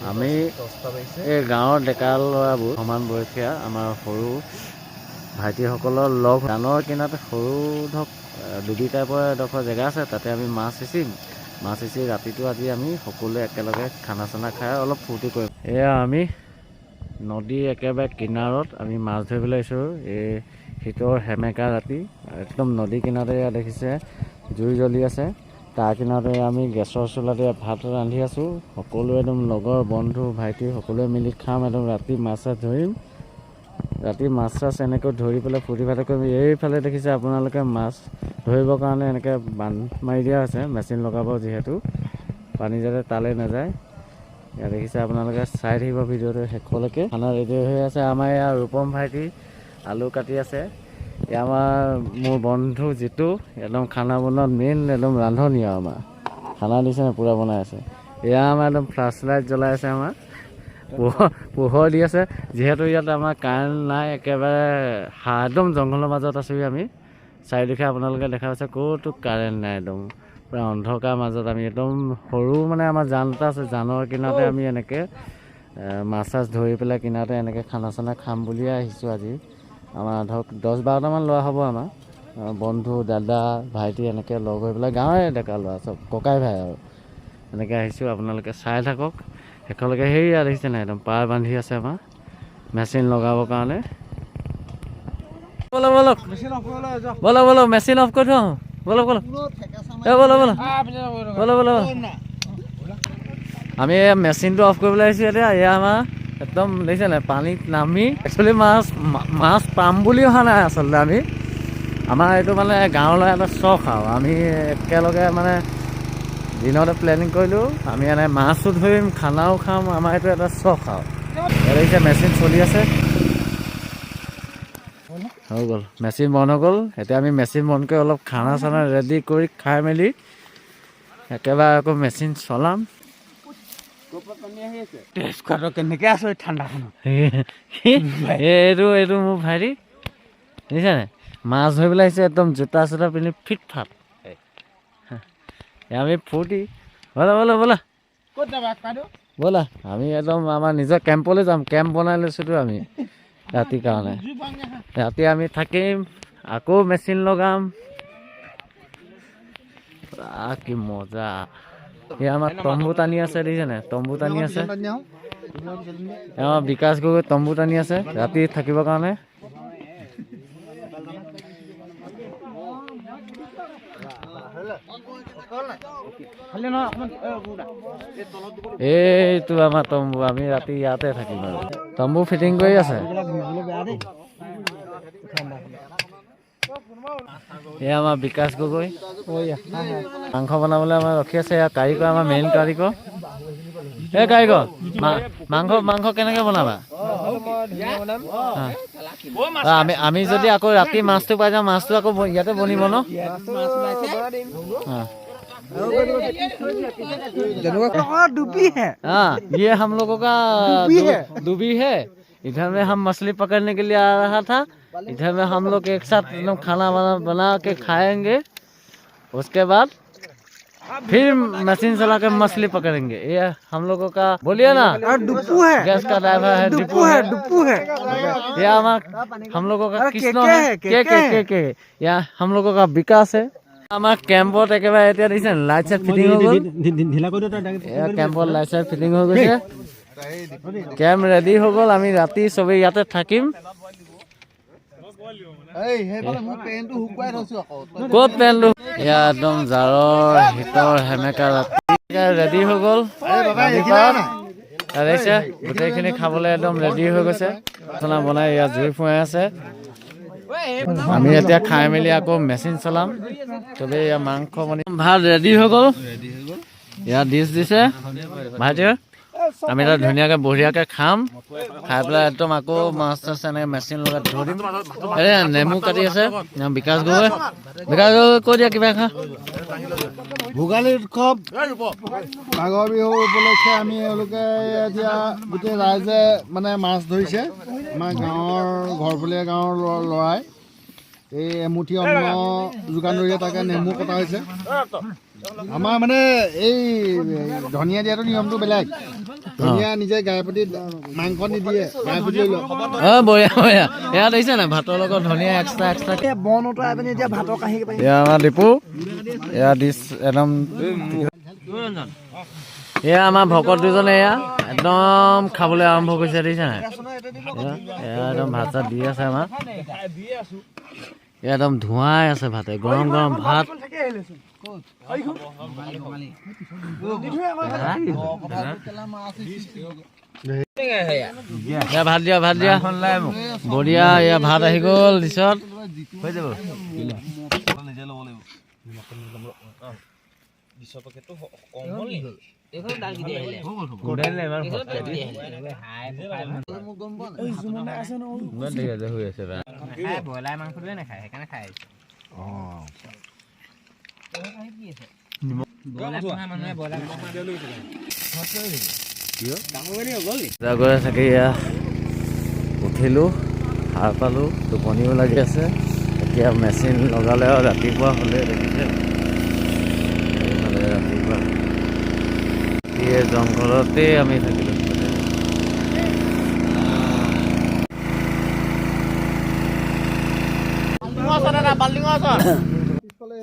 আমি এই গাঁৱৰ ডেকা ল'ৰাবোৰ সমান বয়সীয়া আমাৰ সৰু ভাইটিসকলৰ লগ। গানৰ কিনাৰত সৰু ধৰক ডুবি টাইপৰ এডোখৰ জেগা আছে তাতে আমি মাছ সিঁচিম। মাছ সিঁচি ৰাতিটো আজি আমি সকলোৱে একেলগে খানা চানা খাই অলপ ফূৰ্তি কৰিম। এয়া আমি নদীৰ একেবাৰে কিনাৰত আমি মাছ ধৰিবলৈ আহিছোঁ। এই শীতৰ সেমেকা ৰাতি একদম নদী কিনাৰতে দেখিছে জুই জ্বলি আছে। তাৰ কিনাৰতে আমি গেছৰ চোলাতে ভাত ৰান্ধি আছোঁ। সকলোৱে একদম লগৰ বন্ধু ভাইটি সকলোৱে মিলি খাম একদম ৰাতি মাছ চাছ ধৰিম। ৰাতি মাছ চাছ এনেকৈ ধৰি পেলাই ফূৰ্তি ফাৰ্তা কৰিম। এইফালে দেখিছে আপোনালোকে মাছ ধৰিবৰ কাৰণে এনেকৈ বান্ধ মাৰি দিয়া হৈছে মেচিন লগাব যিহেতু। পানী যাতে তালৈ নাযায়। ইয়াত দেখিছে আপোনালোকে চাই থাকিব ভিডিঅ'টো শেষলৈকে। খানা ৰেডি হৈ আছে। আমাৰ ইয়াৰ ৰূপম ভাইটি আলু কাটি আছে। আমাৰ মোৰ বন্ধু যিটো একদম খানা বনোৱাত মেইন একদম ৰান্ধনি আৰু আমাৰ। খানা দিছে নে পূৰা বনাই আছে। এয়া আমাৰ একদম ফ্লাছ লাইট জ্বলাই আছে আমাৰ। পোহৰ পোহৰ দি আছে। যিহেতু ইয়াত আমাৰ কাৰেণ্ট নাই একেবাৰে একদম জংঘলৰ মাজত আছোঁ আমি। চাৰিদিশে আপোনালোকে দেখা পাইছে ক'তো কাৰেণ্ট নাই একদম। পূৰা অন্ধকাৰ মাজত আমি একদম সৰু মানে আমাৰ জান এটা আছে জানৰ কিনাৰতে আমি এনেকৈ মাছ চাছ ধৰি পেলাই কিনাৰতে এনেকৈ খানা চানা খাম বুলিয়ে আহিছোঁ আজি। আমাৰ ধৰক দহ বাৰটামান ল'ৰা হ'ব আমাৰ। বন্ধু দাদা ভাইটি এনেকৈ লগ হৈ পেলাই গাঁৱৰে ডেকা ল'ৰা চব ককাই ভাই আৰু। এনেকৈ আহিছোঁ আপোনালোকে চাই থাকক। শেষলৈকে সেয়া দেখিছে নাই একদম পাৰ বান্ধি আছে আমাৰ মেচিন লগাবৰ কাৰণে। ব'লক ব'লক। মেচিন অফ কৰি থওঁ। ব'লক ব'লক। এ ব'লক ব'লক। ব'লক ব'লক আমি এই মেচিনটো অফ কৰিবলৈ আহিছোঁ এতিয়া এয়া আমাৰ একদম দেখিছে নাই পানীত নামি একচুৱেলি মাছ মাছ পাম বুলি অহা নাই আচলতে আমি। আমাৰ এইটো মানে গাঁৱলৈ এটা চখ আৰু। আমি একেলগে মানে দিনতে প্লেনিং কৰিলোঁ। আমি এনে মাছো ধৰিম, খানাও খাম, আমাৰ এইটো এটা চখ আৰু। দেখিছে মেচিন চলি আছে। হৈ গ'ল মেচিন বন্ধ হৈ গ'ল। এতিয়া আমি মেচিন বন্ধ কৰি অলপ খানা চানা ৰেডি কৰি খাই মেলি একেবাৰে আকৌ মেচিন চলাম। কেনেকে আছো এই ঠাণ্ডাখনত? এইটো এইটো মোৰ ভাইটি। দেখিছে নাই? মাছ ধৰিবলৈ আহিছে একদম জোতা চোতা পিন্ধি ফিট ফাট। আমি ফূৰ্তি। ব'লা ব'লা ব'লা। ক'ত যাবা কাইদেউ ব'লা আমি একদম আমাৰ নিজৰ কেম্পলৈ যাম। কেম্প বনাই লৈছোঁতো আমি ৰাতিৰ কাৰণে। ৰাতি আমি থাকিম আকৌ মেচিন লগাম। কি মজা। আমাৰ তম্বু টানি আছে দেখিছে নাই তম্বু টানি আছে। আমাৰ বিকাশ গগৈ তম্বু টানি আছে ৰাতি থাকিবৰ কাৰণে। এইটো আমাৰ তম্বু আমি ৰাতি ইয়াতে থাকিম আৰু। তম্বু ফিটিং কৰি আছে। এয়া আমাৰ বিকাশ গগৈ ওয়া, হা, হা। মাংস বনাবলৈ আমাৰ ৰখি আছে এয়া কাৰিকৰ আমাৰ মেইন কাৰিকৰ এই কাৰিকৰ মা- মাংস মাংস কেনেকৈ বনাবা হা। অ, আমি আমি যদি আকৌ ৰাতি মাছটো পাই যাওঁ মাছটো আকৌ ব- ইয়াতে বনিব ন हाँ हाँ, डूबी है हाँ ये हम लोगों का डूबी दु- है। डूबी है इधर में हम मछली पकड़ने के लिए आ रहा था इधर में हम लोग एक साथ एकदम खाना बना बना के खाएंगे उसके बाद फिर मशीन चला के मछली पकड़ेंगे ये हम लोगों का बोलिए ना और डुप्पू है गैस का ड्राइवर है डुप्पू डिपू है है डुप्पू है ये हमारा हम लोगों का अरे कृष्ण के-के है है, के के के-के के के यहाँ हम लोगों का विकास है আমাৰ কেম্পত একেবাৰে এতিয়া দেখিছে লাইট চাইট ফিটিং হৈ গ'ল ঢিলা কৰি দিওঁ তই এয়া কেম্পত লাইট চাইট ফিটিং হৈ গৈছে কেম্প ৰেডি হৈ গ'ল আমি ৰাতি চবেই ইয়াতে থাকিম ক'ত পেণ্টটো? এয়া একদম জাৰৰ শীতৰ সেমেকা ৰাতি ৰেডি হৈ গ'ল। দেখিছে গোটেইখিনি খাবলৈ একদম ৰেডি হৈ গৈছে। খানা বনাই ইয়াত জুই ফুৱাই আছে। আমি এতিয়া খাই মেলি আকৌ মেচিন চলাম। চবেই ইয়াত মাংস বনি ভাত ৰেডি হৈ গ'ল। ইয়াত ডিছ দিছে। ভাইটি আমি তাত ধুনীয়াকৈ বঢ়িয়াকৈ খাম। খাই পেলাই একদম আকৌ মাছ চাছ এনেকৈ মেচিন লগাই ধৰিম এই নেমু কাটি আছে। বিকাশ গগৈ। বিকাশ গগৈ, কৈ দিয়া, কিবা খা। ভোগালী উৎসৱ, মাঘৰ বিহু উপলক্ষে আমি এওঁলোকে এতিয়া গোটেই ৰাইজে মানে মাছ ধৰিছে। আমাৰ গাঁৱৰ ঘৰপলীয়া গাঁৱৰ ল'ৰা- ল'ৰাই। এই এমুঠি অন্ন যোগান ধৰিয়ে তাকে নেমু কটা হৈছে। আমাৰ মানে এই ধনিয়া দিয়াটো নিয়মটো বেলেগ। ধনিয়া নিজে গাই প্ৰতি মাংস নিদিয়ে লৈ অ বঢ়িয়া বঢ়িয়া। এয়া দেখিছে নাই ভাতৰ লগত ধনিয়া এক্সট্ৰা এক্সট্ৰা বন উতৰাই পিনি এতিয়া ভাতৰ কাঁহী এয়া আমাৰ ডিপু এয়া ডিছ একদম এয়া আমাৰ ভকত দুজনে এয়া একদম খাবলৈ আৰম্ভ কৰিছে দেখিছা নাই? এয়া একদম ভাত চাত দি আছে আমাৰ। একদম ধোঁৱাই আছে ভাতে গৰম গৰম ভাত। ভাত দিয়া ভাত দিয়া। বঢ়িয়া এয়া ভাত আহি গ'ল দিছত। হৈ যাব। খায় এয়া উঠিলোঁ সাৰ পালোঁ টোপনিও লাগি আছে এতিয়া মেচিন লগালে আৰু ৰাতিপুৱা হ'লে দেখিছে ৰাতিপুৱা জংঘলতেই আমি থাকিলোঁ পিছফালে